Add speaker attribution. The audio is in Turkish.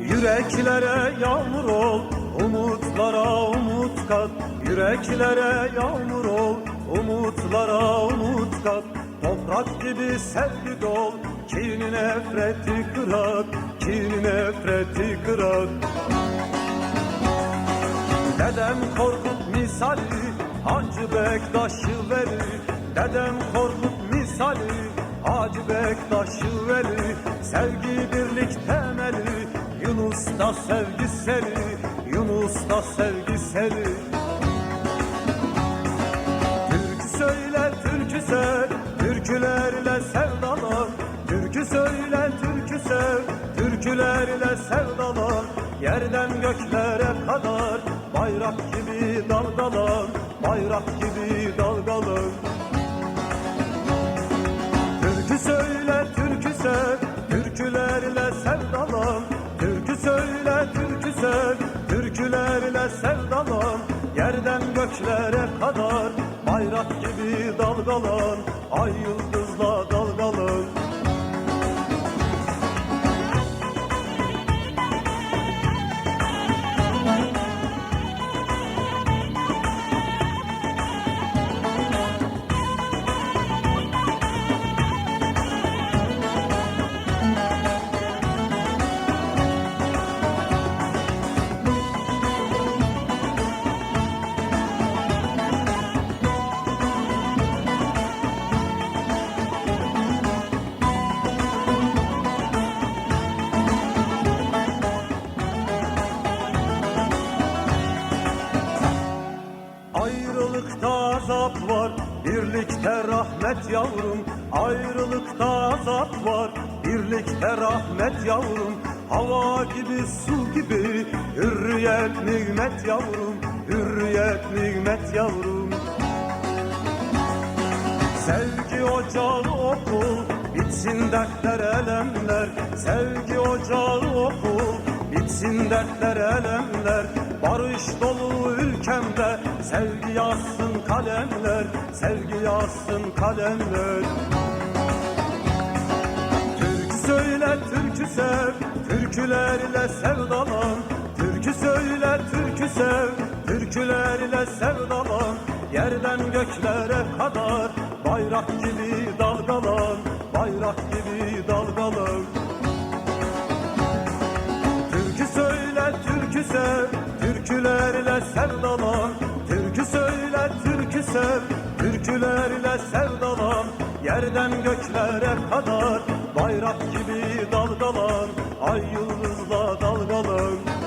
Speaker 1: Yüreklere yağmur ol, umutlara umut kat. Yüreklere yağmur ol, umutlara umut kat. Toprak gibi sevgi dol, kin nefreti kırar, kin nefreti kırar. Dedem Korkut misali Hacı Bektaş'ı verir Dedem Korkut misali Hacı Bektaş'ı verir Sevgi birlik temeli Yunus da sevgi seri Yunus da sevgi seri. Türkü söyle türkü sev Türkülerle sevdalan Türkü söyle türkü sev Türkülerle sevdalan Yerden göklere kadar Bayrak gibi dalgalan Bayrak gibi dalgalan Türkü söyle türkü sev sevdalan Yerden göklere kadar Bayrak gibi dalgalan Ay yıldızla Ayrılıkta azap var, birlikte rahmet yavrum. Ayrılıkta azap var, birlikte rahmet yavrum. Hava gibi, su gibi, hürriyet nimet yavrum. Hürriyet nimet yavrum. Sevgi ocağı okul, bitsin dertler elemler. Sevgi ocağı okul, bitsin dertler elemler. Barış dolu ülkemde, sevgi yazsın kalemler. Sevgi yazsın kalemler. Türkü söyle, türkü sev, türkülerle sevdalan. Türkü söyle, türkü sev, türkülerle sevdalan. Yerden göklere kadar bayrak gibi dalgalan, bayrak gibi dalgalan. Türkü söyle, türkü sev, türkülerle sevdalan türkü sev Türkülerle sevdalan. Yerden göklere kadar Bayrak gibi dalgalan. Ay yıldızla dalgalan.